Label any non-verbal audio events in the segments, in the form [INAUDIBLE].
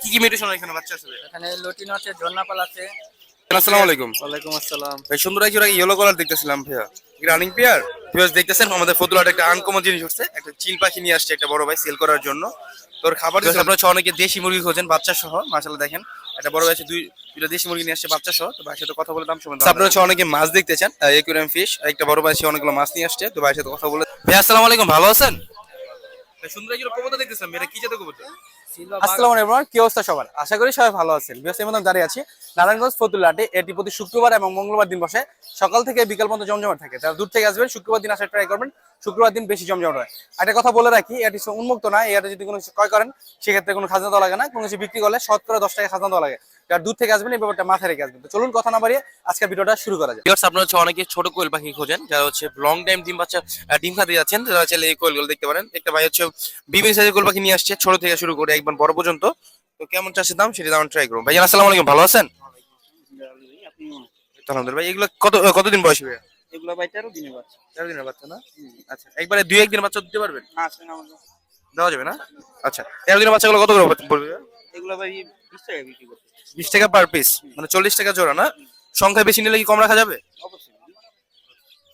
কি কি মিউটেশন এখানে বাচ্চা আছে? এখানে লটিনো আছে ঝর্ণাপাল আছে। আসসালামু আলাইকুম। ওয়ালাইকুম আসসালাম। ভাই সুন্দর একজন ইয়েলো কালার দেখতেছিলাম ভাইয়া? রানিং পেয়ার ভিউয়ার্স দেখতেছেন আমাদের ফতুলাট একটা আনকমন জিনিস হচ্ছে একটা চিল পাখি নিয়ে আসছে একটা বড় ভাই সেল করার জন্য। তোর খাবার দিচ্ছে আপনারা ছ- অনেকে দেশি মুরগি খোঁজেন বাচ্চা সহ মাশাআল্লাহ দেখেন। একটা বড় ভাই আছে দুই দুইটা দেশি মুরগি নিয়ে আসছে বাচ্চা সহ। তো ভাইয়ের সাথে কথা বলে দাম শুনবেন আপনারা হচ্ছে অনেকে মাছ দেখতে চান একুরিয়াম ফিশ একটা বড় ভাই অনেকগুলো মাছ নিয়ে আসছে। তো ভাইয়ের সাথে কথা বলে ভাই আসসালামু আলাইকুম ভালো আছেন? সুন্দর একজন কবুতর দেখতেছিলাম এটা কি জাতের কবুতর? এটি প্রতি শুক্রবার এবং মঙ্গলবার দিন বসে সকাল থেকে বিকাল পর্যন্ত জমজমাট থাকে। দূর থেকে আসবেন, শুক্রবার দিন ট্রাই করবেন। শুক্রবার দিন বেশি জমজমাট হয়। কথা বলে রাখি, এটি উন্মুক্ত না। এটা যদি কোনো ক্রয় করেন, সেক্ষেত্রে কোনো খাজনা দেওয়া লাগে না। কোনো কিছু বিক্রি করলে শতকরা দশ টাকা খাজনা দেওয়া লাগে। যারা দূর থেকে আসবেন এই ব্যাপারটা মাথায় রেখে আসবেন। তো চলুন কথা না বাড়িয়ে আজকের ভিডিওটা শুরু করা যায় ভিউয়ার্স আপনারা হচ্ছে অনেকে ছোট কোয়েল পাখি খোঁজেন যারা হচ্ছে লং টাইম ডিম বাচ্চা ডিম খাতে যাচ্ছেন তারা চাইলে এই কোয়েলগুলো দেখতে পারেন। একটা ভাই হচ্ছে বিভিন্ন সাইজের কোয়েল পাখি নিয়ে আসছে ছোট থেকে শুরু করে একবার বড় পর্যন্ত। তো কেমন চাষের দাম সেটা দাম ট্রাই করুন ভাইজান আসসালামু আলাইকুম ভালো আছেন? আলহামদুলিল্লাহ ভাই এগুলো কত কতদিন বয়স হবে এগুলো ভাই তেরো দিনে বাচ্চা। তেরো দিনের বাচ্চা না? আচ্ছা একবারে দুই একদিন বাচ্চা দিতে পারবেন? দেওয়া যাবে না? আচ্ছা তেরো দিনের বাচ্চাগুলো কত করে পড়বে? এগুলো ভাই বিশ টাকা বিক্রি করতে বিশ টাকা পার পিস মানে চল্লিশ টাকা জোড়া না? সংখ্যা বেশি নিলে কি কম রাখা যাবে? অবশ্যই।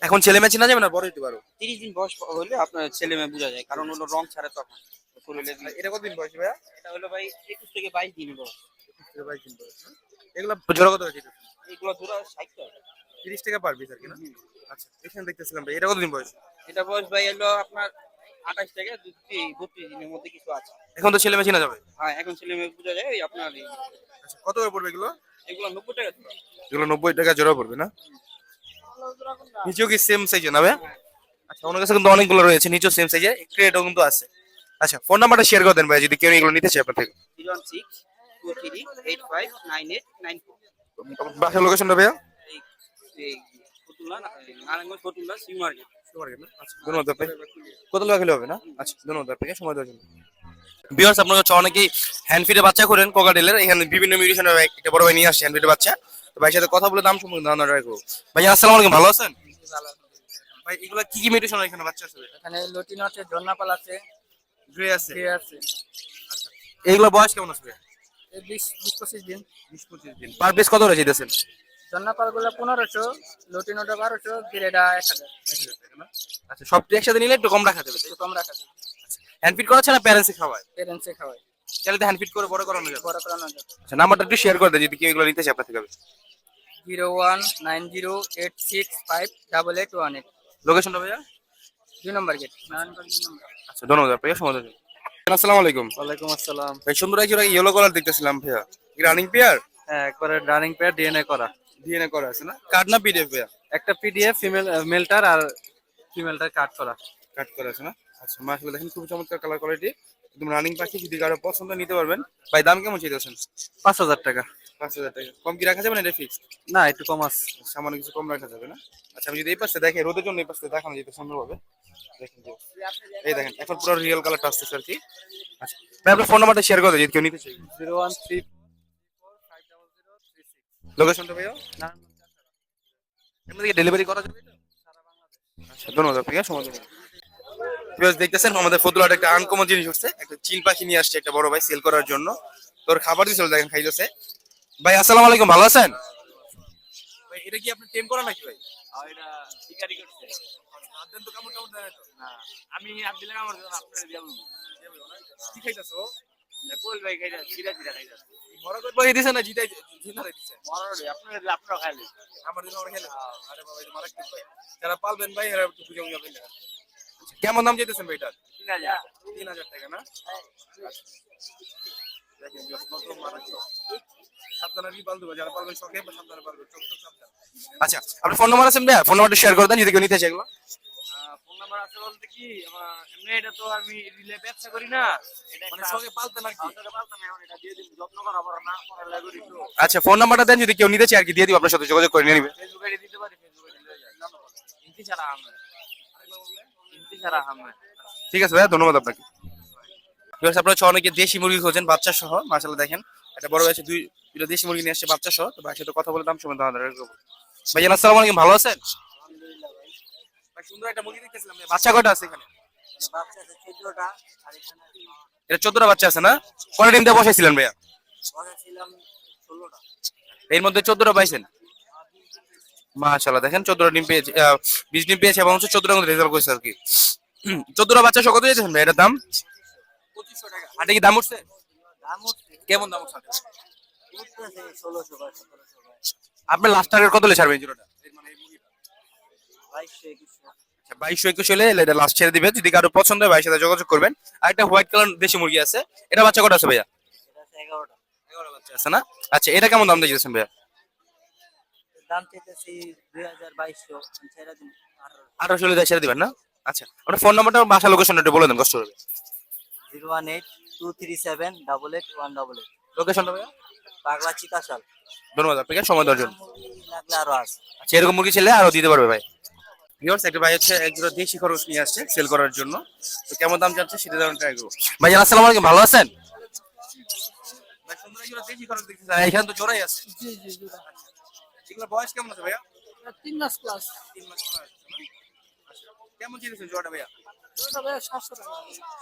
এখন ছেলে মেয়ে চিনা যাবে না? বড় হতে পারো তিরিশ দিন বয়স হলে আপনার ছেলে মেয়ে বোঝা যায় কারণ হলো রং ছাড়ে তখন দিয়ে- এটা কতদিন বয়স ভাইয়া? এটা হলো ভাই একুশ থেকে বাইশ দিন বয়স। এগুলো জোড়া কত হয়েছে এগুলো ধরো ষাট টাকা। তিরিশ টাকা পার পিস আর কি না? আচ্ছা এখানে দেখতেছিলাম ভাই এটা কতদিন বয়স? এটা বয়স ভাই হলো আপনার আঠাশ থেকে বত্রিশ দিনের মধ্যে কিছু আছে। এখন তো ছেলে মেয়ে চিনা যাবে? হ্যাঁ এখন ছেলে মেয়ে বোঝা যায় আপনার এই- আচ্ছা কত করে পড়বে এগুলো? এগুলো নব্বই টাকা। এগুলো নব্বই টাকা জোড়া পড়বে না? নিচেও কি সেম সাইজে না ভাই? আচ্ছা ওনার কাছে কিন্তু অনেকগুলো রয়েছে নিচেও সেম সাইজে ক্রেটও কিন্তু আছে। আচ্ছা ফোন নাম্বারটা শেয়ার করে দেন ভাই যদি কেউ এগুলো নিতে চায় আপনার থেকে। Zero one six two three eight five nine eight. Nine four বাসার লোকেশনটা ভাইয়া? এই এই ফতুল্লা না- এই নারায়ণগঞ্জ ফতুল্লা সিউ মার্কেট আচ্ছা ধন্যবাদ আপনাকে। কত টাকা খেলে হবে না? আচ্ছা ধন্যবাদ আপনাকে সময় দেওয়ার জন্য। বিয়ার্স আপনার হচ্ছে অনেকেই হ্যান্ড ফিডে বাচ্চা করেন কোকাটেলের এখানে বিভিন্ন মিউটেশনের একটা বড় ভাই নিয়ে আসছে হ্যান্ড ফিডে বাচ্চা। তো ভাইয়ের সাথে কথা বলে দাম সম্পর্কে ধারণা রাখব ভাই আসসালামু আলাইকুম ভালো আছেন? ভাই এগুলো কি কি মিউটেশন এখানে বাচ্চা আছে এখানে লটিনো আছে ঝর্ণাপাল আছে গ্রে আছে? গ্রে আছে। এগুলো বয়স কেমন আছে এই বিশ বিশ পঁচিশ দিন। বিশ পঁচিশ দিন। পার পিস কত রয়েছে দিতেছেন ঝর্ণাপালগুলো পনেরোশো লটিনোটা বারোশো গ্রেটা এক হাজার। আচ্ছা সবটি একসাথে নিলে একটু কম রাখা যাবে একটু কম রাখা যায় হ্যান্ড ফিট করাচ্ছে না প্যারেন্টসে খাওয়ায়? পেরেন্টসে খাওয়াই চাইলে হ্যান্ড ফিট করে বড় করানো যাবে। বড় করানো যাবে। আচ্ছা নাম্বারটা একটু শেয়ার করে দেন যদি কেউ এগুলো নিতে চায় আপনার থেকে zero one nine zero eight six five double eight one eight. লোকেশনটা ভাইয়া? দুই নম্বর গেট নারায়ণগঞ্জ দুই নম্বর। আচ্ছা ধন্যবাদ আপনাকে সময় দেওয়ার আসসালামু আলাইকুম। ওয়ালাইকুম আসসালাম। ভাই সুন্দর একজন ইয়েলো কালার দেখতেছিলাম ভাইয়া। রানিং পেয়ার হ্যাঁ একবারে রানিং পেয়ার ডিএনএ করা। ডিএনএ করা আছে না? কার্ড না পিডিএফ ভাইয়া? একটা পিডিএফ ফিমেল মেলটার আর ফিমেলটার কাট করা। কাট করা আছে না? আচ্ছা মাশাআল্লাহ দেখেন খুব চমৎকার কালার কোয়ালিটি একদম রানিং পাখি যদি কারও পছন্দ নিতে পারবেন। ভাই দাম কেমন চাইতেছেন? পাঁচ হাজার টাকা। পাঁচ হাজার টাকা। কম কি রাখা যাবে না এটা ফিক্স না একটু কম আছে। সামান্য কিছু কম রাখা যাবে না? আচ্ছা আমি যদি এই পাশে দেখে রোদের জন্য এই পাশে দেখানো যেতে সুন্দর হবে দেখেন এই দেখেন এখন পুরো রিয়েল কালারটা আসতেছে আর কি। আচ্ছা ভাই আপনার ফোন নাম্বারটা শেয়ার করে দিন যদি কেউ নিতে চাই জিরো ওয়ান থ্রি লোকেশনটা ভাইয়া? এমনি ডেলিভারি করা যাবে? আচ্ছা ধন্যবাদ আপনাকে সময় দেবেন দেখতেছেন আমাদের ফতুলাট একটা আনকমন জিনিস হচ্ছে একটা চিল পাখি নিয়ে আসছে একটা বড় ভাই সেল করার জন্য। তোর খাবার দিছিল দেখেন খাইতেছে। ভাই আসসালামু আলাইকুম ভালো আছেন? ভাই এটা কি আপনি টেম করা নাকি ভাই? এটা শিকারি করছে। হাত তো কামড় কামড় দেয় না আমি হাত দিলে আমার আপনার দিয়ে কি খাইতেছো? কোল ভাই খাইটা সিরা সিরা খাইটা বড় করে পাখি দিছে না জিতাই জিতারে দিছে। মরণে আপনার আপনার খাইলে আমার জন্য আমরা খেলে আরে বাবা এটা মারাত্মক ভাই। যারা পালবেন ভাই এরা একটু বুঝে বুঝে পেলে কেমন দাম চাইতেছেন ভাই এটার তিন হাজার। টাকা না? দেখেন কত মারাত্মক। আচ্ছা আপনার ফোন নাম্বার আছে ভাইয়া? ফোন নাম্বারটা শেয়ার করে দেন যদি কেউ নিতে চাই এগুলো। ফোন নাম্বার আছে বলতে কি এমনি এটা তো আমি রিলে ব্যবসা করি না। মানে শখে পালতেন আর কি। এটা দিয়ে দিন যত্ন করা বড় না করা লাগে আচ্ছা ফোন নাম্বারটা দেন যদি কেউ নিতে চায় আর কি দিয়ে দিব আপনার সাথে যোগাযোগ করে নিয়ে নিবে। ফেসবুকে দিতে পারি ফেসবুকে দিলে যায় ইন্তি ছাড়া ছাড়া আমরা ঠিক আছে ভাইয়া ধন্যবাদ আপনাকে। আপনারা হচ্ছে অনেকে দেশি মুরগি খোঁজেন বাচ্চা সহ মাসাল্লাহ দেখেন। একটা বড় আছে দুই দুটো দেশি মুরগি নিয়ে আসছে বাচ্চা সহ তো ভাইয়ের সাথে কথা বলে দাম সময় দাম ভাইজান আসসালামু আলাইকুম ভালো আছেন? ভাই সুন্দর একটা মুরগি দেখতেছিলাম বাচ্চা কয়টা আছে এখানে? বাচ্চা আছে চোদ্দটা আর এখানে এটা চোদ্দটা বাচ্চা আছে না? ডিম দিয়ে বসাইছিলেন ভাইয়া? এর মধ্যে চোদ্দটা পাইছেন? মাশাল্লাহ দেখেন চোদ্দটা ডিম পেয়েছে বিশ ডিম পেয়েছে এবং হচ্ছে চোদ্দটা মধ্যে রেজাল্ট করেছে আর কি [CLEARS THROAT] চোদ্দটা বাচ্চা সহ কত দিয়েছেন ভাই এটার দাম? পঁচিশশো টাকা। হাটে কি দাম উঠছে? কেমন দাম উঠছে? আপনার লাস্ট টার্গেট কত হলে ছাড়বেন বাইশশো আচ্ছা, বাইশশো একুশ হলে এটা লাস্ট ছেড়ে দিবে যদি কারও পছন্দ হয় ভাইয়ের সাথে যোগাযোগ করবেন। আর একটা হোয়াইট কালার দেশি মুরগি আছে। এটা বাচ্চা কটা আছে ভাইয়া? এগারোটা। বাচ্চা আছে না? আচ্ছা এটা কেমন দাম দিয়েছেন ভাইয়া? দাম চাইতেছি দুই হাজার বাইশশো ছেড়ে দিন। আঠারোশো হলে ছেড়ে দিবেন না? আচ্ছা আপনার ফোন নাম্বারটা বাসা লোকেশনটা একটু বলে দেন কষ্ট হবে। Zero one eight two three seven double eight one double eight. লোকেশনটা ভাইয়া? পাগলা চিতাশাল। ধন্যবাদ আপনাকে সময় দেওয়ার জন্য। লাগলে আরও আছে। আচ্ছা এরকম মুরগি ছেলে আরও দিতে পারবে ভাই। ভিউয়ার্স একটা ভাই হচ্ছে একজোড়া দেশি খরচ নিয়ে আসছে সেল করার জন্য। তো কেমন দাম যাচ্ছে সেটা জানার ট্রাই করব। ভাই আসসালামু আলাইকুম ভালো আছেন? এখানে তো জোড়াই আছে। জি জি জি। এগুলোর বয়স কেমন আছে ভাইয়া? তিন মাস প্লাস তিন মাস? আচ্ছা, কেমন চিনেছেন ভাইয়া? সাতশো টাকা।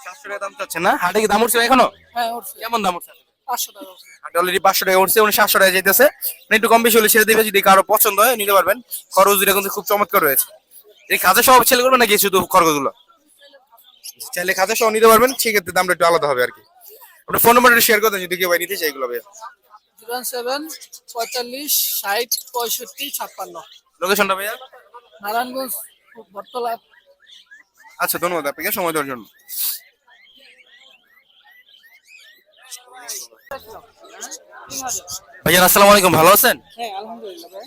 সাতশো টাকা দাম চাচ্ছে না? হাটে কি দাম উঠছে এখনও? হ্যাঁ উঠছে। কেমন দাম উঠছে? পাঁচশো টাকা উঠছে। হাটে অলরেডি পাঁচশো টাকা উঠছে উনি সাতশো টাকা যেতেছে মানে একটু কম বেশি হলে ছেড়ে দিবে যদি কারও পছন্দ হয় নিতে পারবেন। খরচ দুটা কিন্তু খুব চমৎকার রয়েছে। এই খাজা সহ ছেলে করবে নাকি শুধু খরচগুলো? চাইলে খাজা সহ নিতে পারবেন সেক্ষেত্রে দামটা একটু আলাদা হবে আর কি। আপনার ফোন নাম্বারটা শেয়ার করে দেন যদি কেউ নিতে চাই এগুলো ভাইয়া। জিরো সেভেন পঁয়তাল্লিশ ষাট পঁয়ষট্টি ছাপ্পান্ন। লোকেশনটা ভাইয়া? নারায়ণগঞ্জ বটতলা। আচ্ছা ধন্যবাদ আপনাকে সময় দেওয়ার জন্য। আসসালামু আলাইকুম ভালো আছেন? হ্যাঁ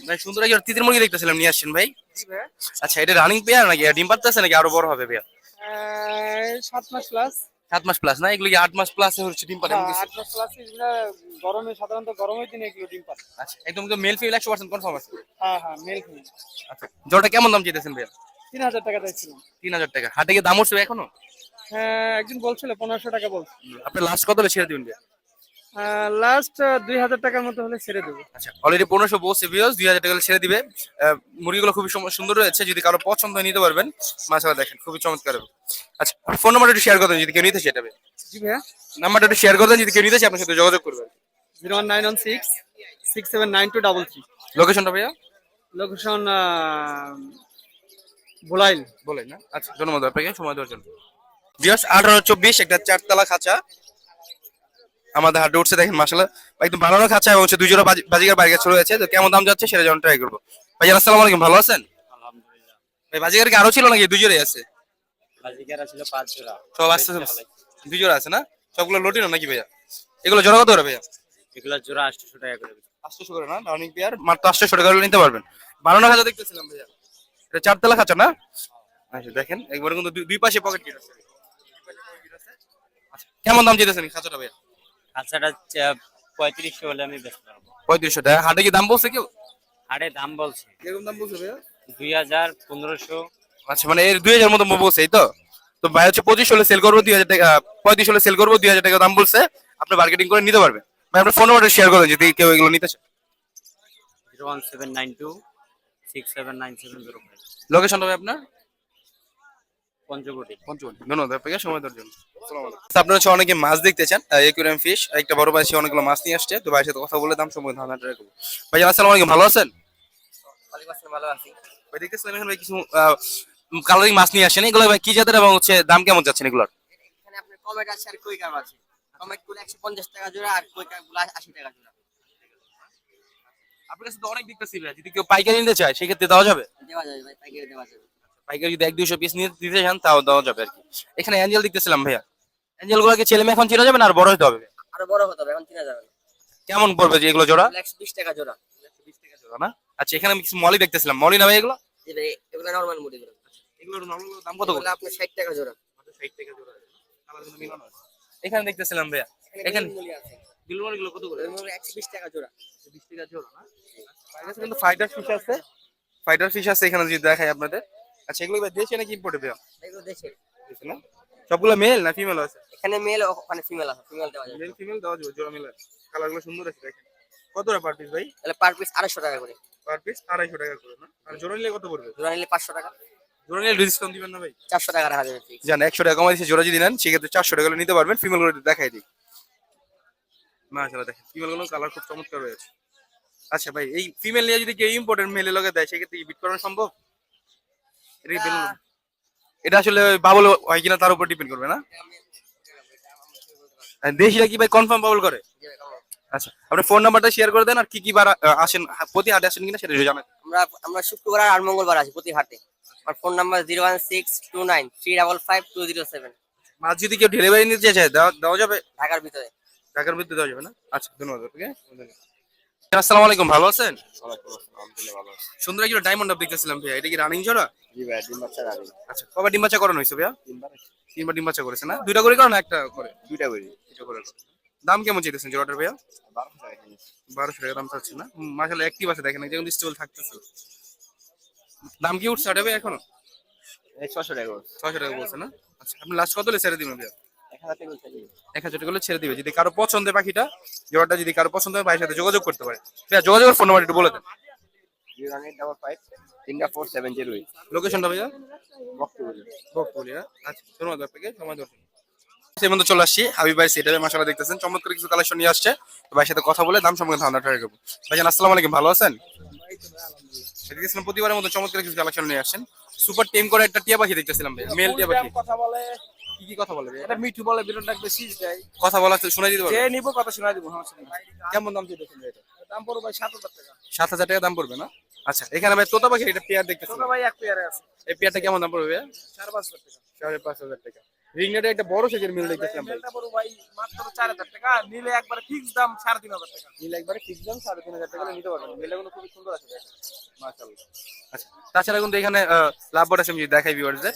ভাই। সুন্দর একজন তিতির মুরগি দেখতেছিলাম নিয়ে আসছেন ভাই। আচ্ছা এটা রানিং পেয়ার নাকি? ডিম পারতেছে নাকি? আরও বড় হবে ভাইয়া। সাত মাস প্লাস সাত মাস প্লাস না? এগুলো কি আট মাস প্লাস হচ্ছে ডিম পারে আট মাস প্লাস এগুলো গরমে সাধারণত গরমের দিনে এগুলো ডিম পারে আচ্ছা একদম তো মেল ফিমেল একশো পার্সেন্ট কনফার্ম আছে। হ্যাঁ হ্যাঁ মেল ফিমেল আচ্ছা জোড়াটা কেমন দাম চাইতেছেন ভাইয়া? তিন হাজার টাকা চাইছিলাম। তিন হাজার টাকা। হাটে গিয়ে দাম হচ্ছে এখনও? হ্যাঁ একজন বলছিল পনেরোশো টাকা বলছে। আপনি লাস্ট কত ছেড়ে দিবেন ভাইয়া? লাস্ট দুই হাজার টাকার মতো হলে ছেড়ে দেবো। আচ্ছা অলরেডি পনেরোশো বসে ভিউজ দুই হাজার টাকা ছেড়ে দিবে। মুরগিগুলো খুবই সুন্দর রয়েছে যদি কারও পছন্দ নিতে পারবেন। মাসালা দেখেন খুবই চমৎকার হবে। আচ্ছা ফোন নাম্বারটা একটু শেয়ার করবেন যদি কেউ নিতে সেটা জি ভাইয়া। নাম্বারটা একটু শেয়ার করবেন যদি কেউ নিতে চায় আপনার সাথে যোগাযোগ করবেন। Zero one nine one six six seven nine two double three. লোকেশনটা ভাইয়া? লোকেশন ভোলাইল। বলেন না? আচ্ছা ধন্যবাদ আপনাকে সময় দেওয়ার জন্য। বিয়াস আঠারো চব্বিশ একটা চারতলা খাঁচা। আমাদের হাটে উঠছে দেখেন মাসালা একদম বানানো খাঁচা এবং হচ্ছে বাজি- বাজিকার বাইরে চলে যাচ্ছে তো কেমন দাম যাচ্ছে সেটা যেমন ট্রাই করব। ভাই আসসালামু আলাইকুম ভালো আছেন? ভাই বাজিকার কি আরও ছিল নাকি? দুই জোড়াই আছে সব দুই আছে না? সবগুলো লোটিনো নাকি ভাইয়া? এগুলো জোড়া কত ভাইয়া? এগুলো জোড়া টাকা করে। আটশোশো করে না? রানিং পেয়ার মাত্র আটশোশো টাকা নিতে পারবেন। বানানো খাঁচা দেখতেছিলাম ভাইয়া। এটা চারতলা খাঁচা না? আচ্ছা দেখেন একবারে কিন্তু দুই- পাশে পকেট গেট আছে। আচ্ছা, কেমন দাম যেতেছেন খাঁচাটা ভাইয়া? খাঁচাটা পঁয়ত্রিশশো হলে আমি বেচতে পারব। পঁয়ত্রিশশো টাকা। হাটে কি দাম বলছে কেউ? হাড়ে দাম বলছে। কীরকম দাম বলছে ভাইয়া? দুই হাজার পনেরোশো। আচ্ছা মানে এর দুই হাজার মতো বলছে এই তো? তো ভাই হচ্ছে পঁচিশ হলে সেল করব দুই হাজার টাকা পঁয়ত্রিশ হলে সেল করব দুই হাজার টাকা দাম বলছে। আপনি মার্কেটিং করে নিতে পারবেন। ভাই আপনার ফোন নাম্বারটা শেয়ার করেন যদি কেউ এগুলো নিতে চায়। Zero one seven nine two six seven nine seven zero লোকেশনটা আপনার? পঞ্চকোটি। পঞ্চমী ধন্যবাদ আপনাকে সময় দেওয়ার জন্য। আচ্ছা, আপনারা হচ্ছে অনেকে মাছ দেখতে চান একুরিয়াম ফিশ একটা বড় ভাই সে অনেকগুলো মাছ নিয়ে আসছে তো ভাইয়ের সাথে কথা বলে দাম সম্পর্কে ধারণা ট্রাই ভাই আসসালামু আলাইকুম ভালো আছেন? ভালো আছি। ভাই দেখতেছিলাম এখানে ভাই কিছু কালারিং মাছ নিয়ে আসেন এগুলো ভাই কি জাতের এবং হচ্ছে দাম কেমন যাচ্ছেন এগুলোর? এখানে আপনার কমেট আছে আর কুইকার আছে। কমেটগুলো একশো পঞ্চাশ টাকা জোড়া আর কুইকারগুলো আশি টাকা জোড়া। আপনার কাছে তো অনেক দেখতেছি ভাই যদি কেউ পাইকারি নিতে চায় সেক্ষেত্রে দেওয়া যাবে? দেওয়া যাবে ভাই পাইকারি দেওয়া যাবে। পাইকারি যদি এক দুইশো পিস নিয়ে দিতে চান তাও দেওয়া যাবে আর কি। এখানে অ্যাঞ্জেল দেখতেছিলাম ভাইয়া। অ্যাঞ্জেল গুলোকে ছেলে মেয়ে এখন চেনা যাবে না আর বড় হতে হবে? আরও বড় হতে হবে এখন চিনা যাবে। না কেমন পড়বে যে এগুলো জোড়া? একশো বিশ টাকা জোড়া। জোড়া না? আচ্ছা এখানে আমি কিছু মলি দেখতেছিলাম। মলি না ভাই এগুলো? এগুলো নর্মাল মুড়ি গুলো। এগুলোর নরমাল দাম কত এগুলো আপনার ষাট টাকা জোড়া। ষাট টাকা জোড়া এখানে দেখতেছিলাম ভাইয়া। এখানে আছে। বিলুমারগুলো কত করে? একশো বিশ টাকা জোড়া। বিশ টাকা জোড়া না? কিন্তু ফাইটার ফিশ আছে। ফাইটার ফিশ আছে এখানে যদি দেখাই আপনাদের। আচ্ছা এগুলো ভাই দেশে নাকি ইম্পোর্টে ভাইয়া? এগুলো দেশে। দেশে না? সবগুলো মেল না ফিমেল আছে? এখানে মেল ওখানে ফিমেল আছে ফিমেল দেওয়া যাবে। মেল ফিমেল দেওয়া যাবে জোড়া মিলে কালারগুলো সুন্দর আছে দেখেন। কত টাকা পার পিস ভাই? তাহলে পার পিস আড়াইশো টাকা করে। পার পিস আড়াইশো টাকা করে না? আর জোড়া নিলে কত পড়বে? জোড়া নিলে পাঁচশো টাকা। জোড়া নিলে ডিসকাউন্ট দিবেন না ভাই? চারশো টাকা রাখা যাবে। জান একশো টাকা কমাই দিচ্ছে জোড়া যদি নেন সেক্ষেত্রে চারশো টাকা করে নিতে পারবেন ফিমেল করে দেখাই দিই। মাশাআল্লাহ দেখেন ফিমেলগুলো কালার খুব চমৎকার রয়েছে আচ্ছা ভাই এই ফিমেল নিয়ে যদি কেউ ইম্পোর্টেন্ট মেলে লগে দেয় সেক্ষেত্রে কি বিট করানো সম্ভব? এটা বেলুন? এটা আসলে বাবল হয় কিনা তার উপর ডিপেন্ড করবে না? আর দেশিরা কি ভাই কনফার্ম বাবল করে? আচ্ছা আপনার ফোন নাম্বারটা শেয়ার করে দেন আর কি কি বার আসেন প্রতি হাটে আসেন কিনা সেটা জানান। আমরা আমরা শুক্রবার আর মঙ্গলবার আছি প্রতি হাটে। আমার phone number zero one six two nine three double five two zero seven মাছ যদি কেউ ডেলিভারি নিতে চায় দেওয়া দেওয়া যাবে? ঢাকার ভিতরে। ঢাকার মধ্যে দেওয়া যাবে না? আচ্ছা ধন্যবাদ আসসালামু আলাইকুম ভালো আছেন? সুন্দর একটা ডায়মন্ড আপ দেখতেছিলাম ভাইয়া এটা কি রানিং জোড়া? আচ্ছা কবার ডিম বাচ্চা করানো হয়েছে ভাইয়া? তিনবার ডিম বাচ্চা করেছে না? দুইটা করে করো না একটা করে? দুইটা করি। দুইটা করে দাম কেমন চাইতেছেন জোড়াটার ভাইয়া? বারোশো টাকা দাম চাচ্ছে না? মাসালে অ্যাক্টিভ আছে দেখেন যেমন স্টেবল থাকতেছে। দাম কি উঠছে ওটা ভাই এখনও? ছশো টাকা ছয়শো টাকা বলছে না? আচ্ছা আপনি লাস্ট কত হলে ছেড়ে দিবেন ভাইয়া? এক হাজার টাকা ছেড়ে দিবে। যদি কারও পছন্দের পাখিটা জোড়াটা যদি কারও পছন্দ হয় ভাইয়ের সাথে যোগাযোগ করতে পারে। ভাইয়া যোগাযোগের ফোন নাম্বার একটু বলে দেন। লোকেশনটা ভাইয়া? বকবলিয়া আচ্ছা ধন্যবাদ আপনাকে সময় দেওয়ার সেই মধ্যে চলে আসছি। হাবিব ভাই মাসালা দেখতেছেন। চমৎকার কিছু কালেকশন নিয়ে আসছে। তো ভাইয়ের সাথে কথা বলে দাম সম্পর্কে ধারণা ট্রাই করব। ভাইজান আসসালামু আলাইকুম ভালো আছেন? দেখতেছিলাম প্রতিবারের মতো চমৎকার কিছু কালেকশন নিয়ে আসছেন। সুপার টেম করে একটা টিয়া পাখি দেখতেছিলাম ভাই মেল টিয়া পাখি। কথা বলে কি কি কথা বলে এটা মিঠু বলে বিরন ডাকবে শীষ দেয়। কথা বলা শোনাই দিতে যে পারবে। নিবো কথা শোনা দিব সমস্যা নেই। কেমন দাম দিয়ে দেখুন এটা? দাম ভাই সাত হাজার টাকা। সাত হাজার টাকা দাম পড়বে না? আচ্ছা এখানে ভাই তোতা পাখি এটা পেয়ার দেখতেছিলাম তোমরা ভাই এক পেয়ারে আছে। এই পেয়ারটা কেমন দাম পড়বে সাড়ে পাঁচ হাজার টাকা। সাড়ে পাঁচ হাজার টাকা। রিংনেটে একটা বড় সাইজের মিল ভাই মাত্র টাকা। নিলে একবারে ফিক্স দাম সাড়ে তিন হাজার টাকা। মিল একবারে ফিক্স দাম সাড়ে তিন হাজার টাকা নিতে পারবেন। মিলগুলো খুবই সুন্দর আছে মাশাআল্লাহ। আচ্ছা তাছাড়া কিন্তু এখানে লাভ আছে আমি দেখাই ভিউয়ারদের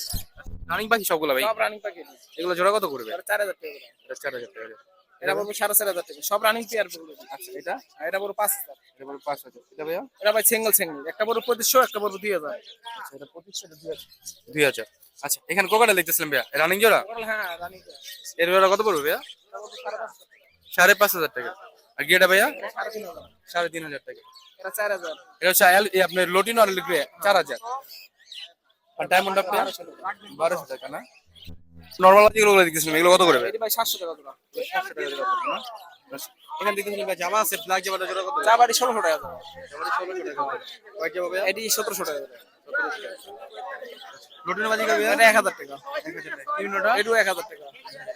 রানিং পাখি সবগুলো ভাই? সব রানিং প্যাকেট এগুলো জোড়া কত করবে চার হাজার টাকা চার হাজার টাকা এটা পড়ব সাড়ে চার হাজার টাকা। সব রানিং পেয়ার পড়বে। আচ্ছা এটা? এটা পড়ব পাঁচ হাজার। এটা বলে পাঁচ হাজার। এটা ভাইয়া? এটা ভাই সিঙ্গেল সিঙ্গেল একটা পড়ব পঁচিশশো একটা পড়ব দুই হাজার। আচ্ছা এটা পঁচিশশো দুই হাজার। আচ্ছা এখানে কোকাটা দেখতেছিলাম ভাইয়া। রানিং জোড়া? হ্যাঁ রানিং এর জোড়া কত পড়বে ভাইয়া? সাড়ে পাঁচ হাজার টাকা। আর গিয়েটা ভাইয়া? সাড়ে তিন হাজার। টাকা। এটা চার হাজার। এটা হচ্ছে আপনার লোটিন আর লিগ্রে চার হাজার। আর ডায়মন্ড সাতশো জামা আছে ব্ল্যাক জামাটা জোড়া কত? জামাটি ষোলোশো বাজি কবে এটা 1000 টাকা। 1000 টাকা। এটাও 1000 টাকা।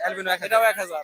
অ্যালবিনো 1000 এটাও 1000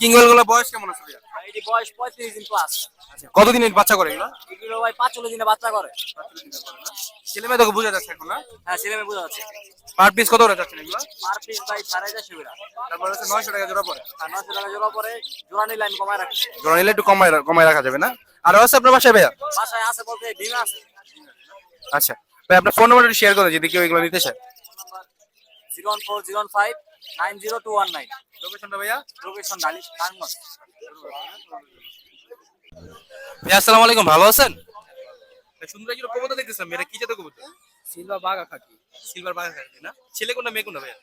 কিংগুলো বয়স কেমন আছে ভাইয়া? এটি বয়স পঁয়ত্রিশ দিন প্লাস কতদিনের বাচ্চা করে এগুলো? এগুলো ভাই পাঁচচল্লিশ দিনে বাচ্চা করে। ছেলে মেয়ে তোকে বোঝা যাচ্ছে এখন না? হ্যাঁ ছেলে মেয়ে বোঝা যাচ্ছে। পার পিস কত করে যাচ্ছেন এগুলো? পার পিস ভাই সাড়ে চারশো করে তারপর হচ্ছে নয়শো টাকা জোড়া পরে আর নশো টাকা জোড়া পরে জোড়া নিলে আমি কমায় রাখি জোড়া নিলে একটু কমায় কমায় রাখা যাবে না? আর আছে আপনার বাসায় ভাইয়া? বাসায় আছে বলতে ডিম আছে। আচ্ছা। ভাই আপনার ফোন নাম্বারটা শেয়ার করে যদি কেউ এগুলো নিতে চায়। Zero one four zero five nine zero two one nine. লোকেশনটা ভাইয়া? লোকেশন ডালি নারায়ণগঞ্জ ভাই আসসালামু আলাইকুম ভালো আছেন? সুন্দর একজন কবুতর দেখতেছিলাম এটা কি জাতের কবুতর? সিলভার বাগা খাকি। সিলভার বাঘা খাকি না? ছেলে কোনটা মেয়ে কোনটা ভাইয়া?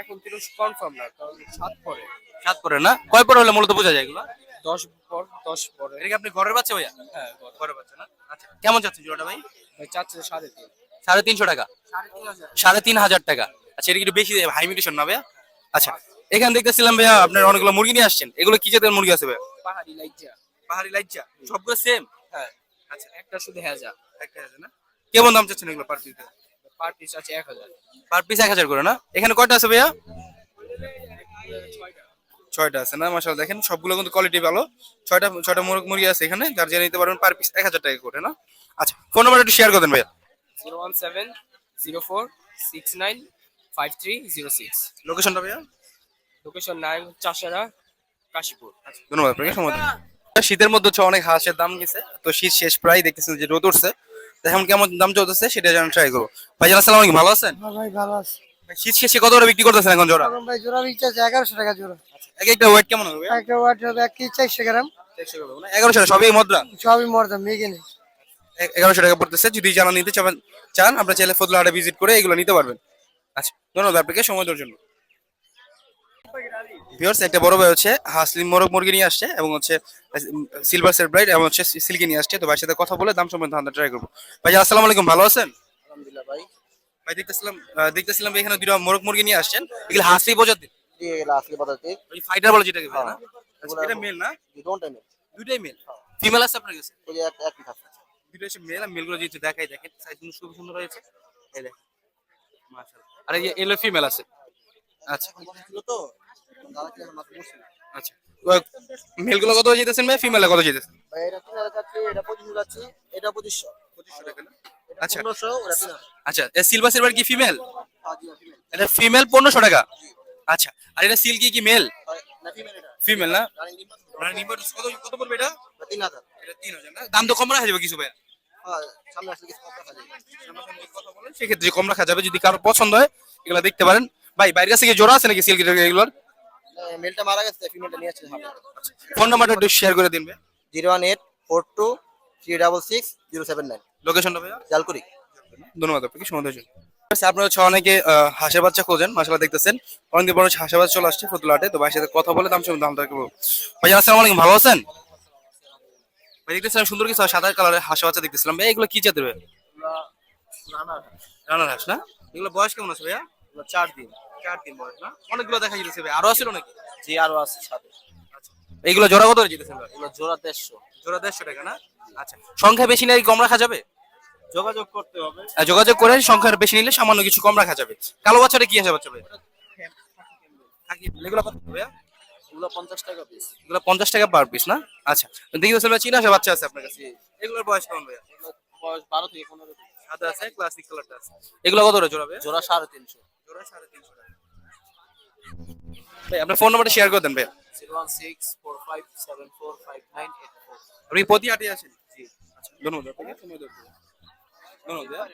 এখন কিন্তু কনফার্ম না কারণ সাত পরে। সাত পরে না? কয় পরে হলে মূলত বোঝা যায় এগুলো? দশ পর দশ পরে। এটা কি আপনি ঘরের বাচ্চা ভাইয়া? হ্যাঁ ঘরের। বাচ্চা না? আচ্ছা কেমন যাচ্ছে জোড়াটা ভাই? ভাই চাচ্ছে সাড়ে তিন। সাড়ে তিনশো টাকা। সাড়ে তিন হাজার টাকা। আচ্ছা এটা কি একটু বেশি হাই মিউটেশন না ভাইয়া? আচ্ছা এখানে দেখতেছিলাম ভাইয়া আপনার অনেকগুলো মুরগি নিয়ে আসছেন। এগুলো কি জাতের মুরগি আছে ভাইয়া? পাহাড়ি লাইজা পাহাড়ি লাইচা সবগুলো সেম হ্যাঁ। আচ্ছা। একটা শুধু হেজা একটা আছে না? কেমন দাম চাচ্ছেন এগুলো পার পিস পার পিস আছে এক হাজার। পার পিস এক হাজার করে না? এখানে কয়টা আছে ভাইয়া? ছয়টা। আছে না? মাসাল দেখেন সবগুলো কিন্তু কোয়ালিটি ভালো। ছয়টা ছয়টা মুরগ মুরগি আছে এখানে যার জন্য নিতে পারবেন পার পিস এক হাজার টাকা করে না? আচ্ছা ফোন নাম্বার একটু শেয়ার করে দেন ভাইয়া। Zero one seven zero four six nine five three zero six লোকেশনটা ভাইয়া? Location nine Chashara Kashipur. ধন্যবাদ আপনাকে সময় শীতের মধ্যে হচ্ছে অনেক হাঁসের দাম গেছে তো শীত শেষ প্রায় দেখতেছেন যে রোদ উঠছে। এখন কেমন দাম চলতেছে সেটা জানার ট্রাই করব। ভাইজান আসসালামু আলাইকুম ভালো আছেন? হ্যাঁ ভাই ভালো আছে। শীত শেষে কত করে বিক্রি করতেছেন এখন জোড়া? ভাই জোড়া বিক্রি আছে এগারোশো টাকা জোড়া। এক একটা ওয়েট কেমন হবে একটা ওয়াট হবে এক কেজি চারশো গ্রাম। এগারোশো টাকা সবই মদ্রা সবই মর্দা মেঘে নেই এগারোশো টাকা পড়তেছে যদি জানা নিতে চান আপনার চাইলে ফতুল্লা ভিজিট করে এগুলো নিতে পারবেন। আচ্ছা ধন্যবাদ আপনাকে সময় দেওয়ার জন্য। ভিউয়ার্স একটা বড় ভাই হচ্ছে হাসলিম মোরগ মুরগি নিয়ে আসছে এবং হচ্ছে সিলভার সেট এবং হচ্ছে সিল্কি নিয়ে আসছে। তো ভাইয়ের সাথে কথা বলে দাম সম্বন্ধে ধান্দা ট্রাই করব। ভাই আসসালামু আলাইকুম ভালো আছেন? আলহামদুলিল্লাহ ভাই। ভাই দেখতেছিলাম দেখতেছিলাম এখানে দুটো মোরগ মুরগি নিয়ে আসছেন। এগুলো হাসলি প্রজাতির? এগুলো আসলে ওই ফাইটার বলে যেটাকে বলে না? আচ্ছা, এটা মেল না? দুটো টাইমে দুইটাই মেল ফিমেল আছে আপনার কাছে? ওই এক এক পিঠা দুটো মেল আর মেলগুলো যেহেতু দেখাই দেখেন সাইজ খুব সুন্দর হয়েছে। এই দেখেন। মাশাআল্লাহ। আর এই এলো ফিমেল আছে। আচ্ছা। আচ্ছা। মেলগুলো কত যেতেছেন ভাই? ফিমেল কত যেতেছেন ভাই এটা তিন হাজার যাচ্ছে এটা পঁচিশশো যাচ্ছে এটা পঁচিশশো। পঁচিশশো টাকা না? আচ্ছা। আচ্ছা সিলভার সিলভার কি ফিমেল হ্যাঁ। এটা ফিমেল পনেরোশো টাকা? আচ্ছা। আর এটা সিল্কি কি মেল। ফিমেল না কত কত পড়বে এটা? এটা তিন হাজার। এটা তিন হাজার না? দাম তো কম রাখা যাবে কিছু ভাই সেক্ষেত্রে কম রাখা যাবে। যদি কারও পছন্দ হয় এগুলো দেখতে পারেন। ভাই বাইরের কাছে কি জোড়া আছে নাকি সিল্কি এগুলোর? মেলটা মারা গেছে ফিমেলটা নিয়ে আসছে ফোন নাম্বারটা একটু শেয়ার করে দিন ভাই। Zero one eight four two three double six zero seven nine. লোকেশনটা ভাইয়া? জালকুড়ি। ধন্যবাদ আপনাকে সময় আচ্ছা, আপনারা হচ্ছে অনেকে হাঁসের বাচ্চা খোঁজেন মাসালা দেখতেছেন। অনেকদিন পর হাঁসের বাচ্চা চলে আসছে ফতুলাটে তো ভাইয়ের সাথে কথা বলে দাম সম্বন্ধে দামটা করব। ভাই আসসালামু আলাইকুম ভালো আছেন? ভাই দেখতেছিলাম সুন্দর কিছু সাদা কালারের হাঁসের বাচ্চা দেখতেছিলাম। ভাই এগুলো কি জাতের ভাই? রানার হাঁস। না? এগুলো বয়স কেমন আছে ভাইয়া? চার দিন। চার দিন বয়স না? অনেকগুলো দেখা যাচ্ছে ভাই। আরও আছে নাকি? জি আরও আছে সাথে। এইগুলো জোড়া কত ভাই? এগুলো জোড়া দেড়শো। জোড়া দেড়শো টাকা না? আচ্ছা। সংখ্যা বেশি নিলে কম রাখা যাবে? যোগাযোগ করতে হবে। যোগাযোগ করে সংখ্যা বেশি নিলে সামান্য কিছু কম রাখা যাবে। কালো বাচ্চাটা কি আছে বাচ্চা ভাই? এগুলো কত ভাইয়া? এগুলো পঞ্চাশ টাকা পিস এগুলো পঞ্চাশ টাকা পার পিস না? আচ্ছা দেখি তো চীনা আসে বাচ্চা আছে আপনার কাছে। এগুলোর বয়স কেমন ভাইয়া? বয়স বারো থেকে পনেরো সাদা আছে ক্লাসিক কালারটা আছে। এগুলো কত জোড়া ভাইয়া? জোড়া সাড়ে তিনশো। জোড়া সাড়ে তিনশো টাকা। ভাই আপনার ফোন নাম্বারটা শেয়ার করে দেন ভাইয়া। Zero one six four five seven four five nine eight four. আপনি প্রতি হাটে আছেন জি। আচ্ছা ধন্যবাদ আপনাকে। সময় দেওয়ার জন্য। ধন্যবাদ।